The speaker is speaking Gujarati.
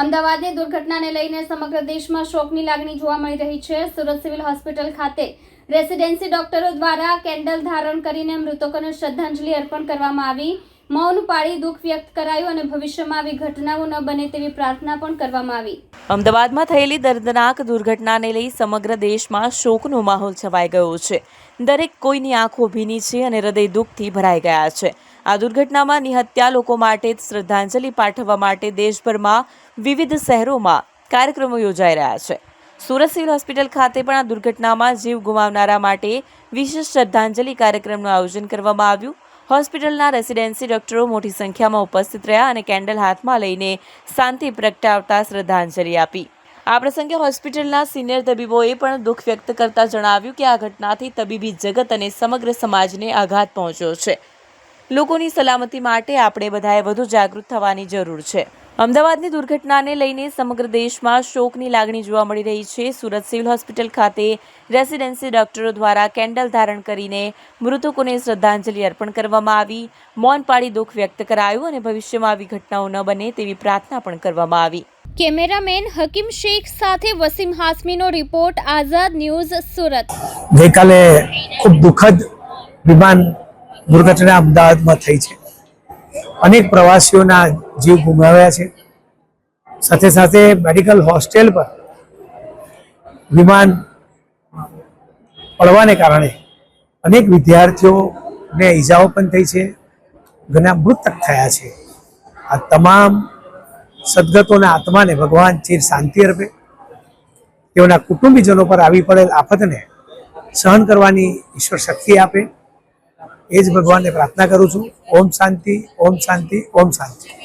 અમદાવાદની દુર્ઘટનાને લઈને સમગ્ર દેશમાં શોકની લાગણી જોવા મળી રહી છે. સુરત સિવિલ હોસ્પિટલ ખાતે રેસિડેન્સી ડોક્ટરો દ્વારા કેન્ડલ ધારણ કરીને મૃતકોને શ્રદ્ધાંજલિ અર્પણ કરવામાં આવી. મૌન પાળી દુઃખ વ્યક્ત કરાયું અને ભવિષ્યમાં આવી ઘટનાઓ ન બને તેવી પ્રાર્થના પણ કરવામાં આવી. અમદાવાદમાં થયેલી દર્દનાક દુર્ઘટનાને લઈ સમગ્ર દેશમાં શોકનો માહોલ છવાઈ ગયો છે. દરેક કોઈની આંખો ભીની છે અને હૃદય દુઃખથી ભરાઈ ગયા છે. આ દુર્ઘટનામાં નિહત્યા લોકો માટે શ્રદ્ધાંજલિ પાઠવવા માટે દેશભરમાં વિવિધ શહેરોમાં કાર્યક્રમો યોજાઈ રહ્યા છે. સુરત સિવિલ હોસ્પિટલ ખાતે પણ આ દુર્ઘટનામાં જીવ ગુમાવનારા માટે વિશેષ શ્રદ્ધાંજલિ કાર્યક્રમનું આયોજન કરવામાં આવ્યું. હોસ્પિટલના રેસિડેન્સી ડોક્ટરો મોટી સંખ્યામાં ઉપસ્થિત રહ્યા અને કેન્ડલ હાથમાં લઈને શાંતિ પ્રગટાવતા શ્રદ્ધાંજલિ આપી. આ પ્રસંગે હોસ્પિટલના સિનિયર તબીબોએ પણ દુઃખ વ્યક્ત કરતા જણાવ્યું કે આ ઘટનાથી તબીબી જગત અને સમગ્ર સમાજને આઘાત પહોંચ્યો છે. લોકોની સલામતી માટે આપણે બધાએ વધુ જાગૃત થવાની જરૂર છે. અમદાવાદની દુર્ઘટનાને લઈને સમગ્ર દેશમાં શોકની લાગણી જોવા મળી રહી છે. સુરત સિવિલ હોસ્પિટલ ખાતે રેસિડેન્સી ડોક્ટરો દ્વારા કેન્ડલ ધારણ કરીને મૃતકોને શ્રદ્ધાંજલિ અર્પણ કરવામાં આવી. મૌન પાડી દુઃખ વ્યક્ત કરાયું અને ભવિષ્યમાં આવી ઘટનાઓ ન બને તેવી પ્રાર્થના પણ કરવામાં આવી. કેમેરામેન હકીમ શેખ સાથે વસીમ હાસમીનો રિપોર્ટ આઝાદ ન્યૂઝ સુરત. ગઈકાલે ખૂબ દુઃખદ વિમાન દુર્ઘટના અમદાવાદમાં થઈ છે. અનેક પ્રવાસીઓના જીવ ગુમાવ્યા છે. સાથે સાથે મેડિકલ હોસ્ટેલ પર વિમાન પડવાને કારણે અનેક વિદ્યાર્થીઓને ઈજાઓ પણ થઈ છે. ઘણા મૃતક થયા છે. આ તમામ સદગતોના આત્માને ભગવાન ચીર શાંતિ અર્પે. તેઓના કુટુંબીજનો પર આવી પડેલ આફતને સહન કરવાની ઈશ્વર શક્તિ આપે. એ જ ભગવાનને પ્રાર્થના કરું છું. ઓમ શાંતિ ઓમ શાંતિ ઓમ શાંતિ.